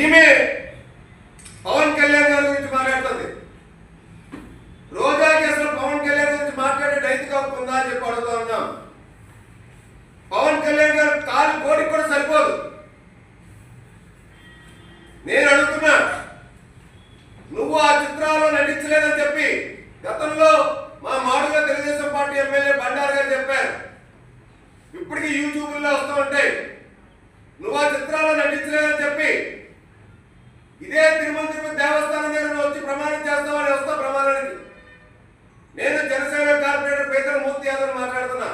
ఈమె పవన్ కళ్యాణ్ గారి గురించి మాట్లాడుతుంది. రోజాకి అసలు పవన్ కళ్యాణ్ గురించి మాట్లాడే నైతిక హక్కు ఉందా అని చెప్పి అడుగుతా ఉన్నాం. పవన్ కళ్యాణ్ గారు కాలు కోడికి కూడా సరిపోదు. నేను అడుగుతున్నా నువ్వు ఆ చిత్రాల్లో నటించలేదని చెప్పి గతంలో మా మాడుగా తెలుగుదేశం పార్టీ ఎమ్మెల్యే బండారు గారు చెప్పారు. ఇప్పటికీ యూట్యూబ్లో వస్తూ ఉంటాయి నువ్వు ఆ చిత్రాల్లో నటించలేదని చెప్పి ఇదే తిరుమల తిరుపతి దేవస్థానం దగ్గర వచ్చి ప్రమాణం చేస్తామని వస్తా ప్రమాణానికి? నేను జనసేన కార్పొరేటర్ పేదల మూర్తి యాదవ్ మాట్లాడుతున్నా.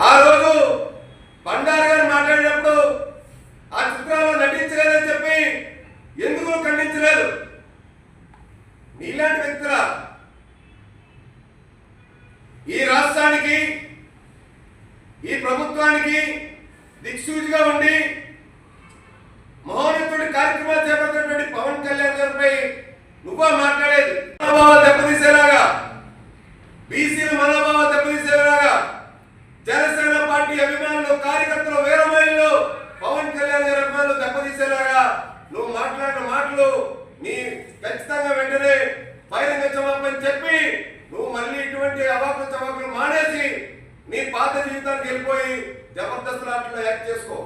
ఆ రోజు బండారు గారు మాట్లాడినప్పుడు ఆ చిత్రాల్లో నటించలేదని చెప్పి ఎందుకు ఖండించలేదు? నీలాంటి వ్యక్తుల? ఈ రాష్ట్రానికి ఈ ప్రభుత్వానికి దిక్సూచిగా ఉండి మహోన్నతుడి కార్యక్రమాలు చేపట్టినటువంటి పవన్ కళ్యాణ్ గారిపై నువ్వా మాట్లాడేది మనోభావాలు దెబ్బతీసేలాగా బీసీల మనోభావ దెబ్బతీసేలాగా జనసేన పార్టీ అభిమానులు కార్యకర్తలు వేల పవన్ కళ్యాణ్ గారి అభిమానులు దెబ్బతీసేలాగా నువ్వు మాట్లాడిన మాటలు నీ ఖచ్చితంగా వెంటనే బహిరంగ క్షమాపణ చెప్పి నువ్వు మళ్ళీ ఇటువంటి అవాకులు చవాకులు మానేసి నీ పాత జీవితానికి వెళ్ళిపోయి జబర్దస్త్ లాట్లో యాక్ట్ చేసుకో.